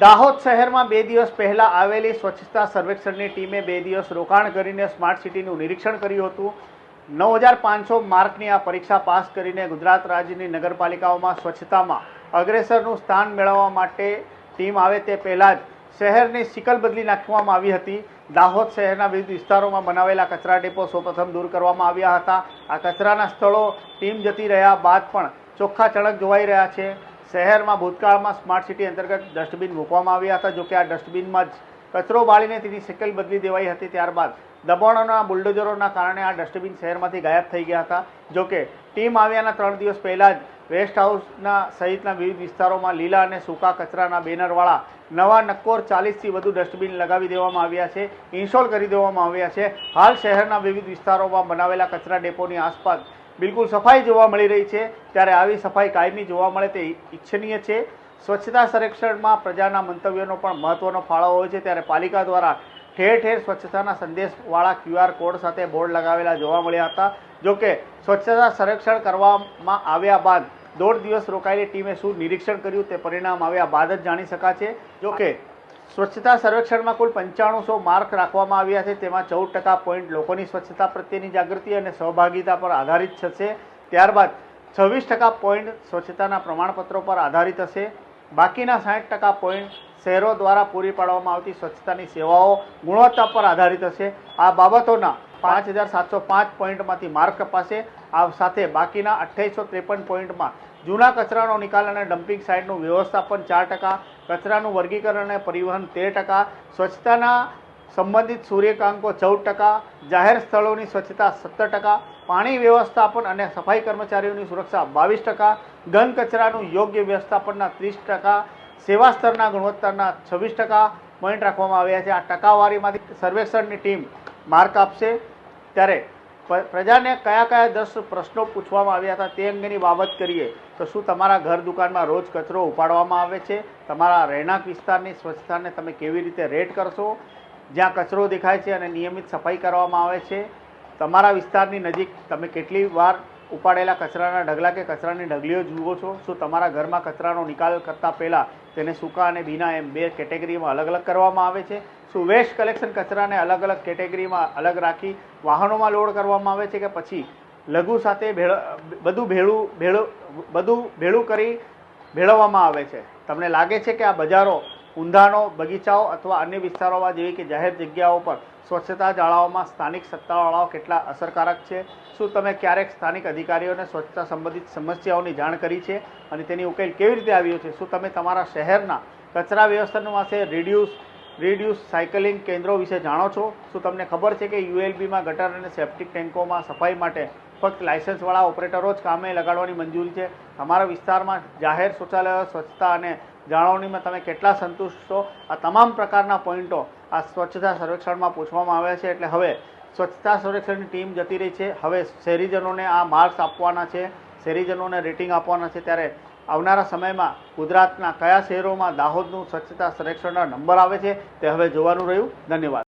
દાહોદ શહેરમાં બે દિવસ પહેલા આવેલી સ્વચ્છતા સર્વેક્ષણની ટીમે બે દિવસ રોકાણ કરીને સ્માર્ટ સિટીનું નિરીક્ષણ કર્યું હતું. નવ હજાર પાંચસો માર્કની આ પરીક્ષા પાસ કરીને ગુજરાત રાજ્યની નગરપાલિકાઓમાં સ્વચ્છતામાં અગ્રેસરનું સ્થાન મેળવવા માટે ટીમ આવે તે પહેલાં જ શહેરની સિકલ બદલી નાખવામાં આવી હતી. દાહોદ શહેરના વિવિધ વિસ્તારોમાં બનાવેલા કચરા ડેપો સૌપ્રથમ દૂર કરવામાં આવ્યા હતા. આ કચરાના સ્થળો ટીમ જતી રહ્યા બાદ પણ ચોખ્ખા ચળક જોવાઈ રહ્યા છે. શહેરમાં ભૂતકાળમાં સ્માર્ટ સિટી અંતર્ગત ડસ્ટબિન મૂકવામાં આવ્યા હતા. જોકે આ ડસ્ટબિનમાં જ કચરો બાળીને તેની સિકલ બદલી દેવાઈ હતી. ત્યારબાદ દબાણોના બુલડોઝરોના કારણે આ ડસ્ટબિન શહેરમાંથી ગાયબ થઈ ગયા હતા. જોકે ટીમ આવ્યાના ત્રણ દિવસ પહેલાં જ વેસ્ટ હાઉસના સહિતના વિવિધ વિસ્તારોમાં લીલા અને સૂકા કચરાના બેનરવાળા નવા નક્કોર ચાલીસથી વધુ ડસ્ટબિન લગાવી દેવામાં આવ્યા છે, ઇન્સ્ટોલ કરી દેવામાં આવ્યા છે. હાલ શહેરના વિવિધ વિસ્તારોમાં બનાવેલા કચરા ડેપોની આસપાસ બિલકુલ સફાઈ જોવા મળી રહી છે. ત્યારે આવી સફાઈ કાયમી જોવા મળે તે ઈચ્છનીય છે. સ્વચ્છતા સંરક્ષણમાં પ્રજાના મંતવ્યોનો પણ મહત્વનો ફાળો હોય છે. ત્યારે પાલિકા દ્વારા ઠેર ઠેર સ્વચ્છતાના સંદેશવાળા ક્યુઆર કોડ સાથે બોર્ડ લગાવેલા જોવા મળ્યા હતા. જોકે સ્વચ્છતા સંરક્ષણ કરવામાં આવ્યા બાદ દોઢ દિવસ રોકાયેલી ટીમે શું નિરીક્ષણ કર્યું તે પરિણામ આવ્યા બાદ જ જાણી શકાશે. જોકે સ્વચ્છતા સર્વેક્ષણમાં કુલ પંચાણુંસો માર્ક રાખવામાં આવ્યા છે. તેમાં ચૌદ ટકા પોઈન્ટ લોકોની સ્વચ્છતા પ્રત્યેની જાગૃતિ અને સહભાગિતા પર આધારિત થશે. ત્યારબાદ છવ્વીસ ટકા પોઈન્ટ સ્વચ્છતાના પ્રમાણપત્રો પર આધારિત હશે. બાકીના સાઠ ટકા પોઈન્ટ શહેરો દ્વારા પૂરી પાડવામાં આવતી સ્વચ્છતાની સેવાઓ ગુણવત્તા પર આધારિત હશે. આ બાબતોના પાંચ હજાર સાતસો પાંચ પોઈન્ટમાંથી માર્ક કપાશે. આ સાથે બાકીના અઠ્યાવીસો ત્રેપન પોઈન્ટમાં જૂના કચરાનો નિકાલ અને ડમ્પિંગ સાઇટનું વ્યવસ્થાપન ચાર ટકા, કચરાનું વર્ગીકરણ અને પરિવહન તેર ટકા, સ્વચ્છતાના સંબંધિત સૂર્યકાંકો ચૌદ ટકા, જાહેર સ્થળોની સ્વચ્છતા સત્તર ટકા, પાણી વ્યવસ્થાપન અને સફાઈ કર્મચારીઓની સુરક્ષા બાવીસ ટકા ઘન કચરાનું યોગ્ય વ્યવસ્થાપનના ત્રીસ ટકા, સેવા સ્તરના ગુણવત્તાના છવ્વીસ ટકા પોઈન્ટ રાખવામાં આવ્યા છે. આ ટકાવારીમાંથી સર્વેક્ષણની ટીમ માર્ક આપશે. ત્યારે પ્રજાને કયા કયા દસ પ્રશ્નો પૂછવામાં આવ્યા હતા તે અંગેની બાબત કરીએ તો શું તમારા ઘર દુકાનમાં રોજ કચરો ઉપાડવામાં આવે છે? તમારા રહેણાંક વિસ્તારની સ્વચ્છતાને તમે કેવી રીતે રેટ કરશો? જ્યાં કચરો દેખાય છે અને નિયમિત સફાઈ કરવામાં આવે છે. તમારા વિસ્તારની નજીક તમે કેટલી વાર ઉપાડેલા કચરાના ઢગલા કે કચરાની ઢગલીઓ જુઓ છો? શું તમારા ઘરમાં કચરાનો નિકાલ કરતાં પહેલાં તેને સૂકા અને ભીના એમ બે કેટેગરીમાં અલગ અલગ કરવામાં આવે છે? શું વેસ્ટ કલેક્શન કચરાને અલગ અલગ કેટેગરીમાં અલગ રાખી વાહનોમાં લોડ કરવામાં આવે છે કે પછી લઘુ સાથે ભેળ, બધું ભેળું ભેળું, બધું ભેળું કરી ભેળવવામાં આવે છે? તમને લાગે છે કે આ બજારો ઊંધાનો બગીચાઓ અથવા અન્ય વિસ્તારોમાં જેવી કે જાહેર જગ્યાઓ પર સ્વચ્છતા જાળવવામાં સ્થાનિક સત્તાવાળાઓ કેટલા અસરકારક છે? શું તમે ક્યારેક સ્થાનિક અધિકારીઓને સ્વચ્છતા સંબંધિત સમસ્યાઓની જાણ કરી છે? અને તેની ઉકેલ કેવી રીતે આવ્યો છે? શું તમે તમારા શહેરના કચરા વ્યવસ્થાનું પાસે રિડ્યુસ રિડ્યુસ સાયકલિંગ કેન્દ્રો વિશે જાણો છો? શું તમને ખબર છે કે યુએલબીમાં ગટર અને સેપ્ટિક ટેન્કોમાં સફાઈ માટે ફક્ત લાયસન્સવાળા ઓપરેટરો જ કામે લગાડવાની મંજૂરી છે? તમારા વિસ્તારમાં જાહેર શૌચાલયો, સ્વચ્છતા અને જાળવણીમાં તમે કેટલા સંતુષ્ટ છો? આ તમામ પ્રકારના પોઈન્ટો આ સ્વચ્છતા સર્વેક્ષણમાં પૂછવામાં આવ્યા છે. એટલે હવે સ્વચ્છતા સર્વેક્ષણની ટીમ જતી રહી છે. હવે શહેરીજનોને આ માર્ક્સ આપવાના છે. શહેરીજનોને રેટિંગ આપવાના છે. ત્યારે આવનારા સમયમાં ગુજરાતના કયા શહેરોમાં દાહોદનું સ્વચ્છતા સંરક્ષણના નંબર આવે છે તે હવે જોવાનું રહ્યું. ધન્યવાદ.